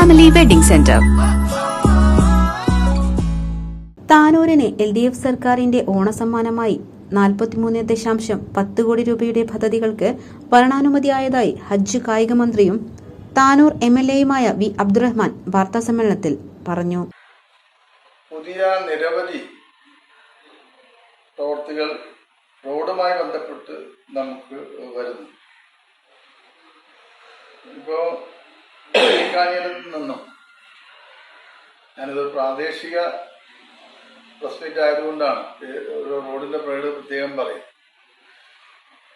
Family wedding centre താനൂരിനെ L D F സർക്കാരിന്റെ ഓണസമ്മാനമായി നാൽപ്പത്തിമൂന്ന് ദശാംശം പത്ത് കോടി രൂപയുടെ പദ്ധതികൾക്ക് ഭരണാനുമതിയായതായി ഹജ്ജ് കായിക മന്ത്രിയും താനൂർ എം എൽ എയുമായ വി അബ്ദുറഹ്മാൻ വാർത്താ സമ്മേളനത്തിൽ പറഞ്ഞു. പുതിയ നിരവധി പ്രവർത്തികൾ റോഡുമായി ബന്ധപ്പെട്ട് നമുക്ക് വരുന്നു. ഇപ്പോൾ കാഞ്ഞിരത്തിൽ നിന്നും ഞാനിത് പ്രാദേശിക പ്രസിഡന്റ് ആയതുകൊണ്ടാണ്. റോഡിന്റെ പേര് പ്രത്യേകം പറയും.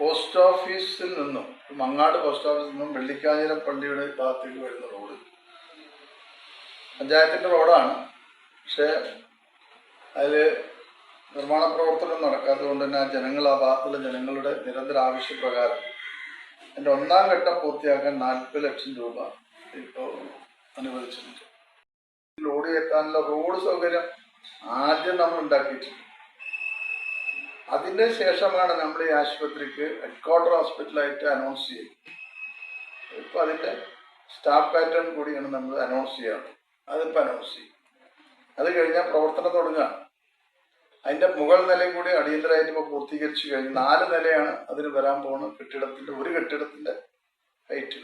പോസ്റ്റ് ഓഫീസിൽ നിന്നും മങ്ങാട് പോസ്റ്റ് ഓഫീസിൽ നിന്നും വെള്ളിക്കാഞ്ഞിരം പള്ളിയുടെ ഭാഗത്തേക്ക് വരുന്ന റോഡ്. പഞ്ചായത്തിന്റെ റോഡാണ്. പക്ഷേ അതിൽ നിർമ്മാണ പ്രവർത്തനം നടക്കാത്തത് കൊണ്ട് തന്നെ ആ ജനങ്ങൾ ആ ഭാഗത്തുള്ള ജനങ്ങളുടെ നിരന്തര ആവശ്യപ്രകാരം എന്റെ ഒന്നാം ഘട്ടം പൂർത്തിയാക്കാൻ നാൽപ്പത് ലക്ഷം രൂപ ഇപ്പോൾ അനുവദിച്ചിട്ടുണ്ട്. ലോഡ് കയറ്റാനുള്ള റോഡ് സൗകര്യം ആദ്യം നമ്മൾ ഉണ്ടാക്കിയിട്ടുണ്ട്. അതിന്റെ ശേഷമാണ് നമ്മൾ ഈ ആശുപത്രിക്ക് ഹെഡ്ക്വാർട്ടർ ഹോസ്പിറ്റലായിട്ട് അനൗൺസ് ചെയ്യുന്നത് ഇപ്പം അതിന്റെ സ്റ്റാഫ് പാറ്റേൺ കൂടിയാണ് നമ്മൾ അനൗൺസ് ചെയ്യാറ് അതിപ്പോൾ അനൗൺസ് ചെയ്യും. അത് കഴിഞ്ഞാൽ പ്രവർത്തനം തുടങ്ങുക. അതിന്റെ മുകൾ നിലയും കൂടി അടിയന്തരമായിട്ട് ഇപ്പോൾ പൂർത്തീകരിച്ചു കഴിഞ്ഞു നാല് നിലയാണ് അതിന് വരാൻ പോകുന്ന കെട്ടിടത്തിന്റെ ഒരു കെട്ടിടത്തിന്റെ ഹൈറ്റ്.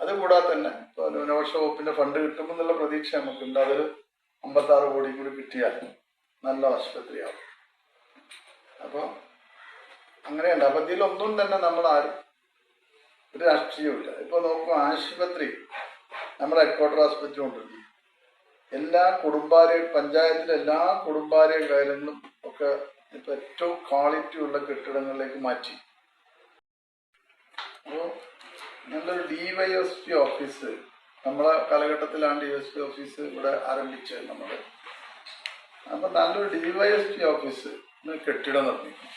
അത് കൂടാതെ തന്നെ ന്യൂനപക്ഷ വകുപ്പിന്റെ ഫണ്ട് കിട്ടുമെന്നുള്ള പ്രതീക്ഷ നമുക്കുണ്ട്. അതൊരു അമ്പത്താറ് കോടി കൂടി കിട്ടിയാൽ നല്ല ആശുപത്രിയാവും. അപ്പോൾ അങ്ങനെയുണ്ട്. അപ്പം ഇതിലൊന്നും തന്നെ നമ്മൾ ആരും ഒരു രാഷ്ട്രീയമില്ല ഇപ്പോൾ നോക്കും ആശുപത്രി നമ്മുടെ ഹെഡ്ക്വാർട്ടർ ആശുപത്രി ഉണ്ട് എല്ലാ കുടുംബാലയ പഞ്ചായത്തിലെ എല്ലാ കുടുംബാലയ കാര്യങ്ങളും ഒക്കെ ഇപ്പൊ ഏറ്റവും ക്വാളിറ്റി ഉള്ള കെട്ടിടങ്ങളിലേക്ക് മാറ്റി. അപ്പോൾ നല്ലൊരു D Y S P office നമ്മളെ കാലഘട്ടത്തിലാണ് ഡി എസ് പി ഓഫീസ് ഇവിടെ ആരംഭിച്ചത് നമ്മൾ അപ്പം നല്ലൊരു D Y S P office കെട്ടിടം നിർമ്മിക്കും.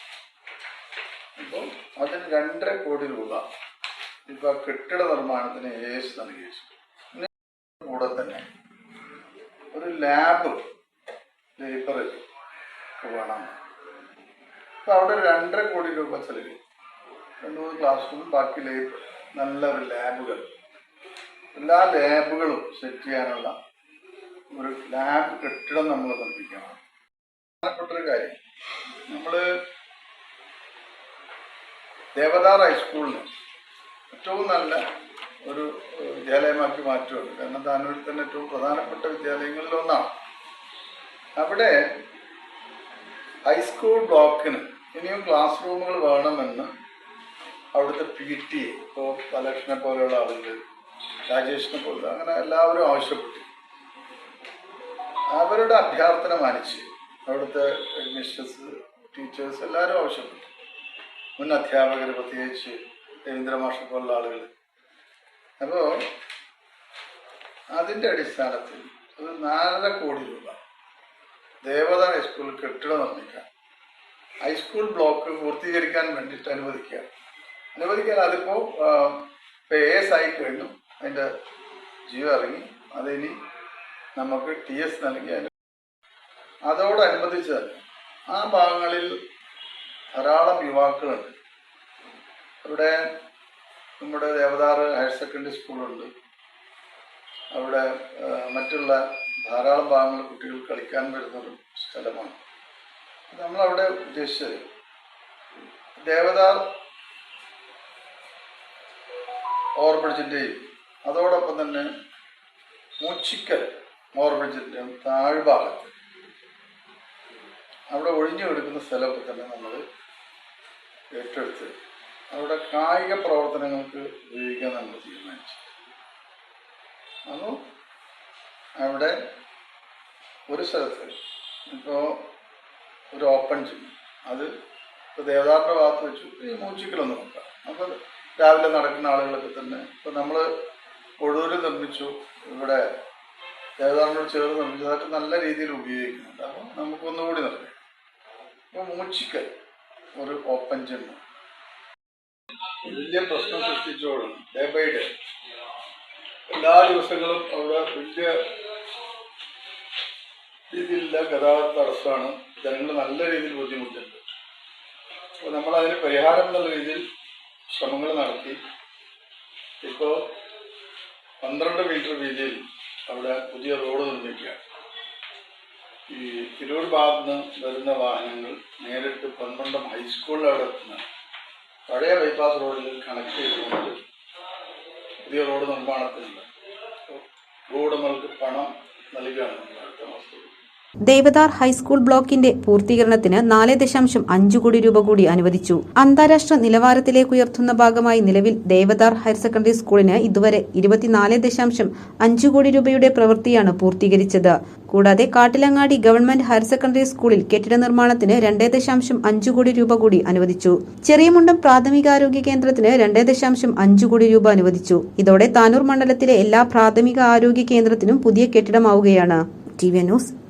അപ്പോൾ അതിന് രണ്ടര കോടി രൂപ ഇപ്പൊ കെട്ടിട നിർമ്മാണത്തിന് എ എസ് നൽകി വെച്ചു കൂടെ തന്നെ ഒരു ലാബ് ലൈബ്രറി വേണം. അപ്പൊ അവിടെ രണ്ടര കോടി രൂപ ചെലവ് രണ്ട് മൂന്ന് ക്ലാസ് റൂം ബാക്കി ലൈബ് നല്ല ലാബുകൾ. എല്ലാ ലാബുകളും സെറ്റ് ചെയ്യാനുള്ള ഒരു ലാബ് കെട്ടിടം നമ്മൾ നിർമ്മിക്കണം പ്രധാനപ്പെട്ടൊരു കാര്യം. നമ്മൾ ദേവദാർ ഹൈസ്കൂളിന് ഏറ്റവും നല്ല ഒരു വിദ്യാലയമാക്കി മാറ്റുകയാണ്. കാരണം താനൂരിൽ തന്നെ ഏറ്റവും പ്രധാനപ്പെട്ട വിദ്യാലയങ്ങളിൽ ഒന്നാണ്. അവിടെ ഹൈസ്കൂൾ ബ്ലോക്കിന് ഇനിയും ക്ലാസ് റൂമുകൾ വേണമെന്ന് അവിടുത്തെ പി ടി ഇപ്പോൾ തലക്ഷനെ പോലെയുള്ള ആളുകൾ രാജേഷിനെ പോലെ അങ്ങനെ എല്ലാവരും ആവശ്യപ്പെട്ടു. അവരുടെ അഭ്യർത്ഥന മാനിച്ച് അവിടുത്തെ മിസ്റ്റേഴ്സ് ടീച്ചേഴ്സ് എല്ലാവരും ആവശ്യപ്പെട്ടു. മുൻ അധ്യാപകർ പ്രത്യേകിച്ച് രവീന്ദ്ര മാഷെ പോലുള്ള ആളുകൾ അപ്പോൾ അതിന്റെ അടിസ്ഥാനത്തിൽ ഒരു നാലര കോടി രൂപ ദേവത ഹൈസ്കൂളിൽ കെട്ടിടം നിർമ്മിക്കാൻ ഹൈസ്കൂൾ ബ്ലോക്ക് പൂർത്തീകരിക്കാൻ വേണ്ടിയിട്ട് അനുവദിക്കുക അനുവദിക്കാൻ അതിപ്പോ എസ് ആയി കഴിഞ്ഞു. അതിന്റെ ജിയോ ഇറങ്ങി. അതിനി നമുക്ക് ടി എസ് നൽകി അതിന് അതോടനുബന്ധിച്ച് ആ ഭാഗങ്ങളിൽ ധാരാളം യുവാക്കളുണ്ട്. ഇവിടെ നമ്മുടെ ദേവദാറ് ഹയർ സെക്കൻഡറി സ്കൂളുണ്ട്. അവിടെ മറ്റുള്ള ധാരാളം ഭാഗങ്ങൾ കുട്ടികൾ കളിക്കാൻ വരുന്നൊരു സ്ഥലമാണ്. നമ്മളവിടെ ഉദ്ദേശിച്ചത് ദേവദാർ ഓവർബ്രിഡ്ജിന്റെയും അതോടൊപ്പം തന്നെ മൂച്ചിക്കൽ ഓവർബ്രിഡ്ജിന്റെയും താഴ്ഭാഗത്ത്. അവിടെ ഒഴിഞ്ഞു കിടക്കുന്ന സ്ഥലമൊക്കെ തന്നെ നമ്മൾ ഏറ്റെടുത്ത് അവിടെ കായിക പ്രവർത്തനങ്ങൾക്ക് ഉപയോഗിക്കാൻ നമ്മൾ തീരുമാനിച്ചു. അപ്പോൾ അവിടെ ഒരു സ്ഥലത്ത് ഇപ്പോൾ ഒരു ഓപ്പൺ ജിം അത് ഇപ്പോൾ ദേവദാറിന്റെ ഭാഗത്ത് വെച്ചു. ഈ മൂച്ചിക്കലൊന്ന് നോക്കാം. അപ്പോൾ രാവിലെ നടക്കുന്ന ആളുകളൊക്കെ തന്നെ. ഇപ്പം നമ്മൾ ഒഴൂര് നിർമ്മിച്ചു. ഇവിടെ ദേവദാറിനോട് ചേർന്ന് നിർമ്മിച്ചു. അതൊക്കെ നല്ല രീതിയിൽ ഉപയോഗിക്കുന്നുണ്ട്. അപ്പോൾ നമുക്കൊന്നുകൂടി നിർമ്മിക്കാം അപ്പോൾ മൂച്ചിക്കൽ ഒരു ഓപ്പൺ ജിം വലിയ പ്രശ്നം സൃഷ്ടിച്ചോളും ഡേ ബൈ ഡേ എല്ലാ ദിവസങ്ങളും അവിടെ വലിയ രീതിയിലുള്ള ഗതാഗത തടസ്സമാണ് ജനങ്ങൾ നല്ല രീതിയിൽ ബുദ്ധിമുട്ടുണ്ട് അപ്പോൾ നമ്മൾ അതിന് പരിഹാരം എന്നുള്ള രീതിയിൽ ശ്രമങ്ങൾ നടത്തി. ഇപ്പോൾ പന്ത്രണ്ട് മീറ്റർ വീതിയിൽ അവിടെ പുതിയ റോഡ് നിർമ്മിക്കുക. ഈ തിരൂർ ഭാഗത്ത് വരുന്ന വാഹനങ്ങൾ നേരിട്ട് പന്ത്രണ്ടും ഹൈസ്കൂളിൽ അവിടെ എത്തുന്ന പഴയ ബൈപ്പാസ് റോഡിൽ കണക്ട് ചെയ്തുകൊണ്ട് പുതിയ റോഡ് നിർമ്മാണത്തിനുണ്ട്. റോഡുകൾക്ക് പണം നൽകുകയാണ് ദേവദാർ ഹൈസ്കൂൾ ബ്ലോക്കിന്റെ പൂർത്തീകരണത്തിന് നാല് ദശാംശം അഞ്ചു കോടി രൂപ കൂടി അനുവദിച്ചു. അന്താരാഷ്ട്ര നിലവാരത്തിലേക്ക് ഉയർത്തുന്ന ഭാഗമായി നിലവിൽ ദേവദാർ ഹയർ സെക്കൻഡറി സ്കൂളിന് ഇതുവരെ ഇരുപത്തിനാല് ദശാംശം അഞ്ചു കോടി രൂപയുടെ പ്രവൃത്തിയാണ് പൂർത്തീകരിച്ചത്. കൂടാതെ കാട്ടിലങ്ങാടി ഗവൺമെന്റ് ഹയർ സെക്കൻഡറി സ്കൂളിൽ കെട്ടിട നിർമ്മാണത്തിന് രണ്ടേ ദശാംശം അഞ്ചു കോടി രൂപ കൂടി അനുവദിച്ചു. ചെറിയമുണ്ടം പ്രാഥമികാരോഗ്യ കേന്ദ്രത്തിന് രണ്ടേ ദശാംശം അഞ്ചു കോടി രൂപ അനുവദിച്ചു. ഇതോടെ താനൂർ മണ്ഡലത്തിലെ എല്ലാ പ്രാഥമിക ആരോഗ്യ കേന്ദ്രത്തിനും പുതിയ കെട്ടിടമാവുകയാണ്. T V news